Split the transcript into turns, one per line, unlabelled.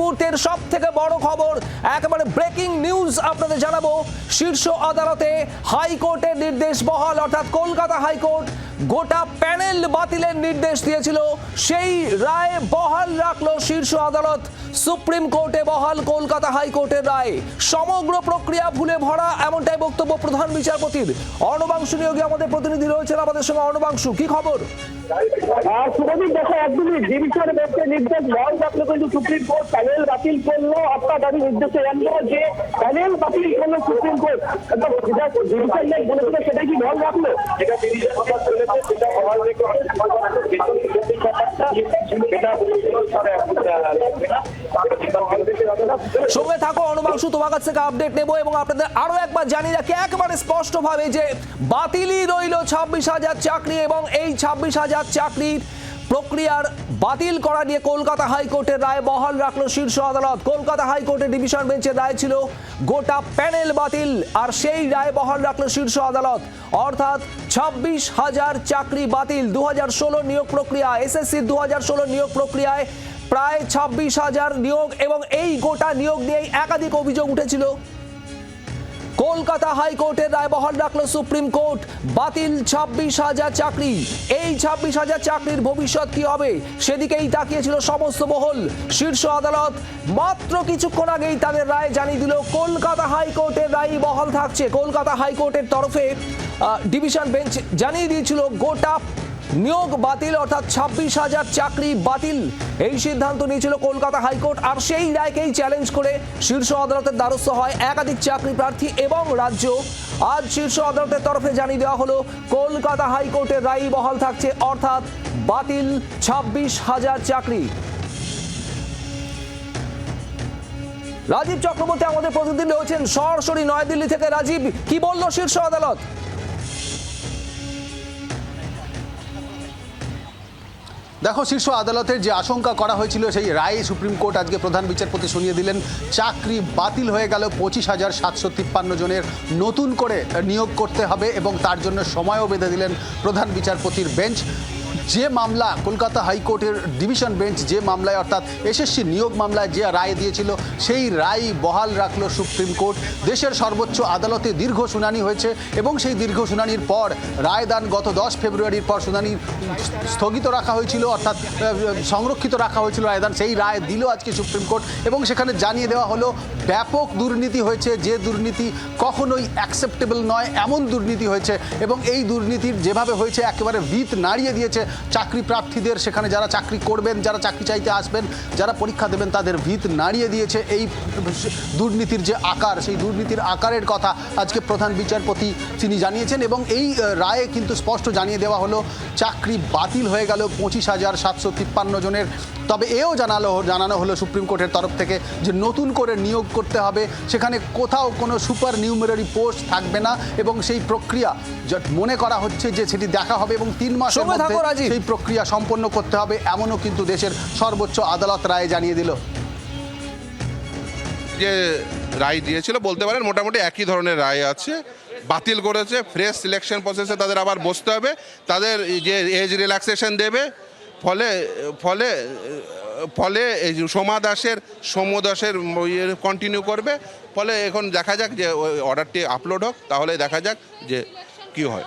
মুহূর্তের সব থেকে বড় খবর, একেবারে ব্রেকিং নিউজ আপনাদের জানাব। শীর্ষ আদালতে হাইকোর্টের নির্দেশ বহাল, অর্থাৎ কলকাতা হাইকোর্ট গোটা প্যানেল বাতিলের নির্দেশ দিয়েছিল। সেই রায় বহাল রাখল শীর্ষ আদালত। সুপ্রিম কোর্টে বহাল কলকাতা হাইকোর্টের রায়। সমগ্র প্রক্রিয়া ভুলে ভরা, এমনটাই বক্তব্য প্রধান বিচারপতির। অর্ণবাংশু নিয়োগে আমাদের প্রতিনিধি রয়েছেন আমাদের সঙ্গে। অর্ণবাংশু, কি খবর?
আর শুভদীপ দেখো একদমই ডিভিশন বেঞ্চের নির্দেশ বহাল রাখল কিন্তু সুপ্রিম কোর্ট প্যানেল বাতিল করল। আপনার দাবি নির্দেশে জানলো যে প্যানেল বাতিল করল সুপ্রিম কোর্ট। একদম যেটা ডিভিশন বেঞ্চ বলেছিল সেটাই কি বহাল রাখল? যেটা ডিভিশন কথা বলেছে সেটা রেখে
থাকো অর্ণবাংশু তোমার কাছ থেকে আপডেট নেব এবং আপনাদের আরও একবার জানিয়ে রাখি, একেবারে স্পষ্টভাবে যে বাতিলই রইল ছাব্বিশ হাজার চাকরি এবং এই ছাব্বিশ হাজার চাকরির প্রক্রিয়ার বাতিল করা নিয়ে কলকাতা হাইকোর্টের রায় বহাল রাখল শীর্ষ আদালত। কলকাতা হাইকোর্টের ডিভিশন বেঞ্চের রায় ছিল, গোটা প্যানেল বাতিল আর সেই রায় বহাল রাখল শীর্ষ আদালত। অর্থাৎ ছাব্বিশ হাজার চাকরি বাতিল দু হাজার ষোলো নিয়োগ প্রক্রিয়া এসএসসি দু হাজার ষোলো নিয়োগ প্রক্রিয়ায় প্রায় ছাব্বিশ হাজার নিয়োগ এবং এই গোটা নিয়োগ নিয়েই একাধিক অভিযোগ উঠেছিল। কলকাতা হাইকোর্টের রায় বহাল রাখল সুপ্রিম কোর্ট। বাতিল ছাব্বিশ হাজার চাকরি। এই ছাব্বিশ হাজার চাকরির ভবিষ্যৎ কি হবে সেদিকেই তাকিয়েছিল সমস্ত মহল। শীর্ষ আদালত মাত্র কিছুক্ষণ আগেই তাদের রায় জানিয়ে দিল, কলকাতা হাইকোর্টের রায় বহাল থাকছে। কলকাতা হাইকোর্টের তরফে ডিভিশন বেঞ্চ জানিয়ে দিয়েছিল, গোটা নিয়োগ বাতিল, অর্থাৎ ছাব্বিশ হাজার চাকরি বাতিল। এই সিদ্ধান্ত নিয়েছিল কলকাতা হাইকোর্ট, আর সেই রায়কেই চ্যালেঞ্জ করে শীর্ষ আদালতের দ্বারস্থ হয় একাধিক চাকরি প্রার্থী এবং রাজ্য। আজ শীর্ষ আদালতের তরফে জানিয়ে দেওয়া হলো, কলকাতা হাইকোর্টের রায় বহাল থাকছে, অর্থাৎ বাতিল ছাব্বিশ হাজার চাকরি। রাজীব চক্রবর্তী আমাদের প্রতিনিধি রয়েছেন, সরাসরি নয়াদিল্লি থেকে। রাজীব, কি বলল শীর্ষ আদালত?
দেখো, শীর্ষ আদালতের যে আশঙ্কা করা হয়েছিল, সেই রায় সুপ্রিম কোর্ট আজকে প্রধান বিচারপতি শুনিয়ে দিলেন, চাকরি বাতিল হয়ে গেল পঁচিশ হাজার সাতশো তিপ্পান্ন জনের। নতুন করে নিয়োগ করতে হবে এবং তার জন্য সময়ও বেঁধে দিলেন প্রধান বিচারপতির বেঞ্চ। যে মামলা কলকাতা হাইকোর্টের ডিভিশন বেঞ্চ যে মামলায়, অর্থাৎ এসএসসি নিয়োগ মামলায় যে রায় দিয়েছিল, সেই রায় বহাল রাখল সুপ্রিম কোর্ট। দেশের সর্বোচ্চ আদালতে দীর্ঘ শুনানি হয়েছে এবং সেই দীর্ঘ শুনানির পর রায়দান গত দশ ফেব্রুয়ারির পর শুনানি স্থগিত রাখা হয়েছিল, অর্থাৎ সংরক্ষিত রাখা হয়েছিল রায়দান। সেই রায় দিল আজকে সুপ্রিম কোর্ট এবং সেখানে জানিয়ে দেওয়া হলো, ব্যাপক দুর্নীতি হয়েছে, যে দুর্নীতি কখনোই অ্যাকসেপ্টেবল নয়, এমন দুর্নীতি হয়েছে এবং এই দুর্নীতির যেভাবে হয়েছে, একেবারে ভিত নাড়িয়ে দিয়েছে চাকরি প্রার্থীদের সেখানে যারা চাকরি করবেন যারা চাকরি চাইতে আসবেন যারা পরীক্ষা দেবেন তাদের ভিত নাড়িয়ে দিয়েছে এই দুর্নীতির যে আকার সেই দুর্নীতির আকারের কথা আজকে প্রধান বিচারপতি তিনি জানিয়েছেন এবং এই রায়ে কিন্তু স্পষ্ট জানিয়ে দেওয়া হলো চাকরি বাতিল হয়ে গেল পঁচিশ হাজার সাতশো তিপ্পান্ন জনের তবে এও জানালো জানানো হলো সুপ্রিম কোর্টের তরফ থেকে যে নতুন করে নিয়োগ করতে হবে সেখানে কোথাও কোনো সুপার নিউমেরারি পোস্ট থাকবে না এবং সেই প্রক্রিয়া মনে করা হচ্ছে যে সেটি দেখা হবে এবং তিন মাসের মধ্যে। সেই প্রক্রিয়া সম্পন্ন করতে হবে এমনও কিন্তু দেশের সর্বোচ্চ আদালত রায় জানিয়ে দিল।
যে রায় দিয়েছিল বলতে পারেন মোটামুটি একই ধরনের রায় আছে বাতিল করেছে ফ্রেশ সিলেকশন প্রসেসে তাদের আবার বসতে হবে তাদের যে এজ রিল্যাক্সেশন দেবে ফলে ফলে ফলে এই সোমা দাসের সৌম্য দাসের কন্টিনিউ করবে ফলে এখন দেখা যাক যে ওই অর্ডারটি আপলোড হোক তাহলে দেখা যাক যে কি হয়।